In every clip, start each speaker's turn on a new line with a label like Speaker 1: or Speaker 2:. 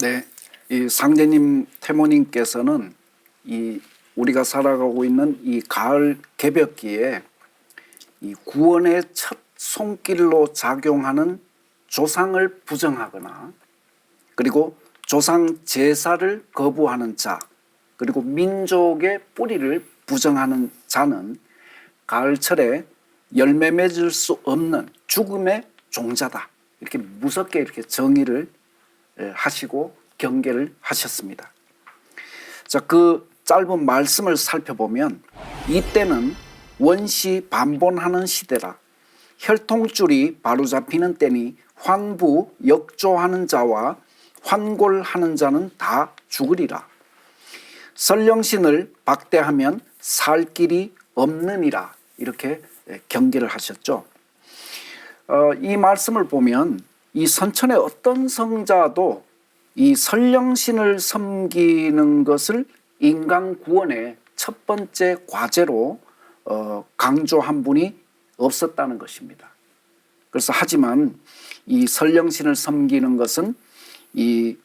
Speaker 1: 네, 이 상제님 태모님께서는 이 우리가 살아가고 있는 이 가을 개벽기에 이 구원의 첫 손길로 작용하는 조상을 부정하거나 그리고 조상 제사를 거부하는 자 그리고 민족의 뿌리를 부정하는 자는 가을철에 열매 맺을 수 없는 죽음의 종자다. 이렇게 무섭게 이렇게 정의를 예, 하시고 경계를 하셨습니다. 자, 그 짧은 말씀을 살펴보면 이때는 원시 반본하는 시대라 혈통줄이 바로잡히는 때니 환부 역조하는 자와 환골하는 자는 다 죽으리라. 설령신을 박대하면 살 길이 없느니라 이렇게 예, 경계를 하셨죠. 어, 이 말씀을 보면 이 선천의 어떤 성자도 이 설령신을 섬기는 것을 인간 구원의 첫 번째 과제로 어, 강조한 분이 없었다는 것입니다. 그래서 하지만 이 설령신을 섬기는 것은 이,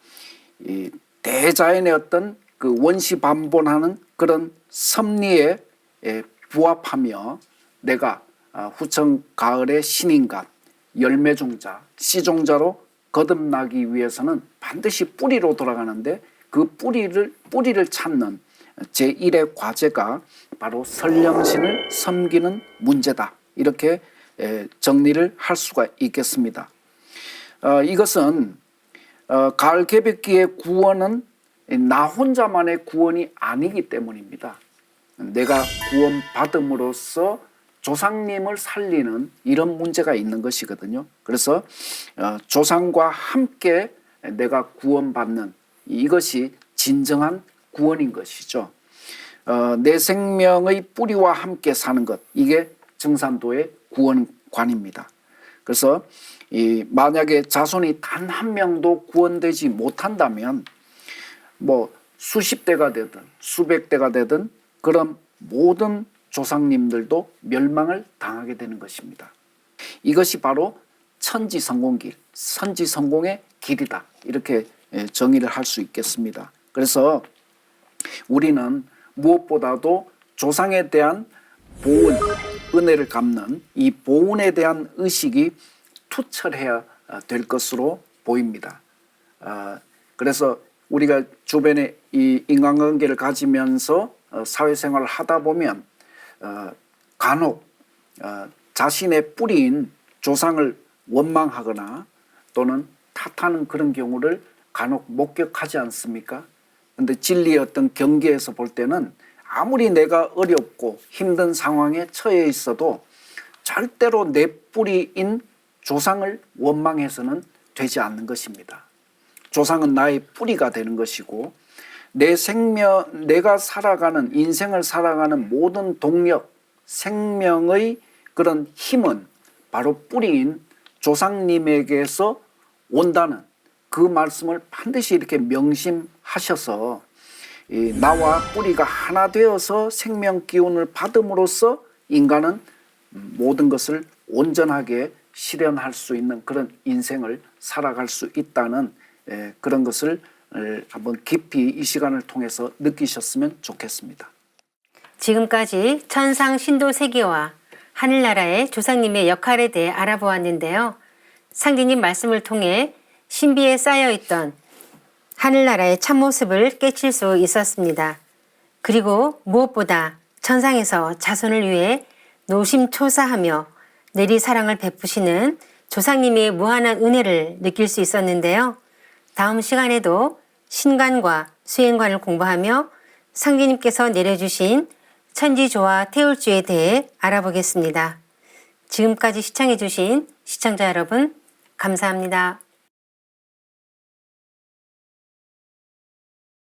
Speaker 1: 이 대자연의 어떤 그 원시 반본하는 그런 섭리에 에, 부합하며 내가 아, 후청 가을의 신인간 열매종자 씨종자로 거듭나기 위해서는 반드시 뿌리로 돌아가는데 그 뿌리를 뿌리를 찾는 제1의 과제가 바로 설령신을 섬기는 문제다. 이렇게 에, 정리를 할 수가 있겠습니다. 어, 이것은 어, 가을 개벽기의 구원은 나 혼자만의 구원이 아니기 때문입니다. 내가 구원 받음으로써 조상님을 살리는 이런 문제가 있는 것이거든요. 그래서 어, 조상과 함께 내가 구원받는 이것이 진정한 구원인 것이죠. 어, 내 생명의 뿌리와 함께 사는 것 이게 증산도의 구원관입니다. 그래서 이 만약에 자손이 단 한 명도 구원되지 못한다면 뭐 수십 대가 되든 수백 대가 되든 그런 모든 조상님들도 멸망을 당하게 되는 것입니다. 이것이 바로 천지 성공길, 선지 성공의 길이다. 이렇게 예, 정의를 할 수 있겠습니다. 그래서 우리는 무엇보다도 조상에 대한 보은, 은혜를 갚는 이 보은에 대한 의식이 투철해야 될 것으로 보입니다. 아, 그래서 우리가 주변에 이 인간관계를 가지면서 어, 사회생활을 하다 보면 어, 간혹 어, 자신의 뿌리인 조상을 원망하거나 또는 탓하는 그런 경우를 간혹 목격하지 않습니까? 근데 진리의 어떤 경계에서 볼 때는 아무리 내가 어렵고 힘든 상황에 처해 있어도 절대로 내 뿌리인 조상을 원망해서는 되지 않는 것입니다. 조상은 나의 뿌리가 되는 것이고 내 생명, 내가 살아가는 인생을 살아가는 모든 동력, 생명의 그런 힘은 바로 뿌리인 조상님에게서 온다는 그 말씀을 반드시 이렇게 명심하셔서 이 나와 뿌리가 하나 되어서 생명 기운을 받음으로써 인간은 모든 것을 온전하게 실현할 수 있는 그런 인생을 살아갈 수 있다는 에, 그런 것을 에, 한번 깊이 이 시간을 통해서 느끼셨으면 좋겠습니다.
Speaker 2: 지금까지 천상 신도 세계와 하늘나라의 조상님의 역할에 대해 알아보았는데요. 상기님 말씀을 통해 신비에 쌓여있던 하늘나라의 참모습을 깨칠 수 있었습니다. 그리고 무엇보다 천상에서 자손을 위해 노심초사하며 내리 사랑을 베푸시는 조상님의 무한한 은혜를 느낄 수 있었는데요. 다음 시간에도 신관과 수행관을 공부하며 상기님께서 내려주신 천지조와 태울주에 대해 알아보겠습니다. 지금까지 시청해주신 시청자 여러분, 감사합니다.